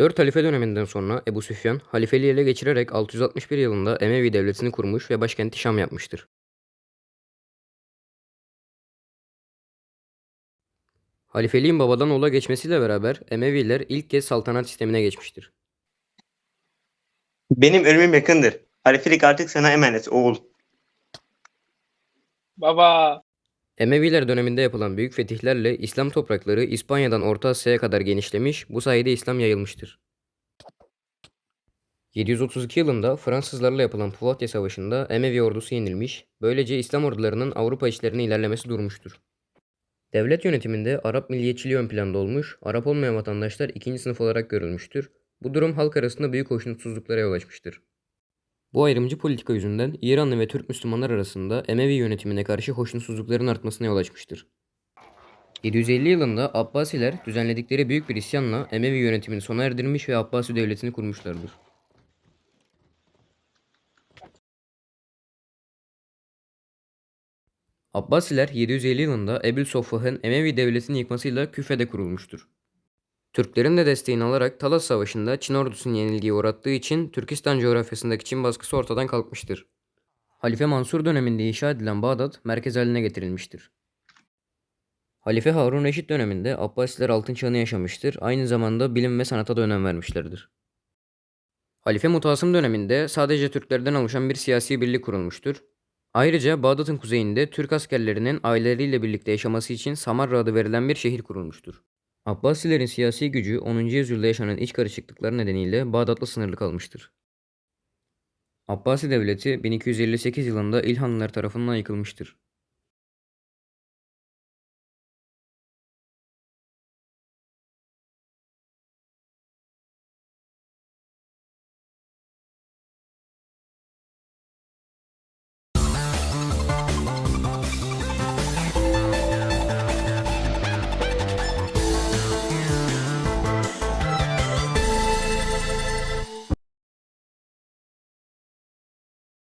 4 halife döneminden sonra Ebu Süfyan halifeliği ele geçirerek 661 yılında Emevi devletini kurmuş ve başkenti Şam yapmıştır. Halifeliğin babadan oğula geçmesiyle beraber Emeviler ilk kez saltanat sistemine geçmiştir. Benim ölümüm yakındır. Halifelik artık sana emanet oğul. Baba. Emeviler döneminde yapılan büyük fetihlerle İslam toprakları İspanya'dan Orta Asya'ya kadar genişlemiş, bu sayede İslam yayılmıştır. 732 yılında Fransızlarla yapılan Poitiers Savaşı'nda Emevi ordusu yenilmiş, böylece İslam ordularının Avrupa işlerine ilerlemesi durmuştur. Devlet yönetiminde Arap milliyetçiliği ön planda olmuş, Arap olmayan vatandaşlar ikinci sınıf olarak görülmüştür. Bu durum halk arasında büyük hoşnutsuzluklara yol açmıştır. Bu ayrımcı politika yüzünden İranlı ve Türk Müslümanlar arasında Emevi yönetimine karşı hoşnutsuzlukların artmasına yol açmıştır. 750 yılında Abbasiler düzenledikleri büyük bir isyanla Emevi yönetimini sona erdirmiş ve Abbasi devletini kurmuşlardır. Abbasiler 750 yılında Ebil Soffah'ın Emevi devletini yıkmasıyla Küfe'de kurulmuştur. Türklerin de desteğini alarak Talas Savaşı'nda Çin ordusunun yenilgiye uğrattığı için Türkistan coğrafyasındaki Çin baskısı ortadan kalkmıştır. Halife Mansur döneminde inşa edilen Bağdat merkez haline getirilmiştir. Halife Harun Reşit döneminde Abbasiler altın çağını yaşamıştır, aynı zamanda bilim ve sanata da önem vermişlerdir. Halife Mutasım döneminde sadece Türklerden oluşan bir siyasi birlik kurulmuştur. Ayrıca Bağdat'ın kuzeyinde Türk askerlerinin aileleriyle birlikte yaşaması için Samarra adı verilen bir şehir kurulmuştur. Abbasilerin siyasi gücü 10. yüzyılda yaşanan iç karışıklıklar nedeniyle Bağdat'la sınırlı kalmıştır. Abbasi devleti 1258 yılında İlhanlılar tarafından yıkılmıştır.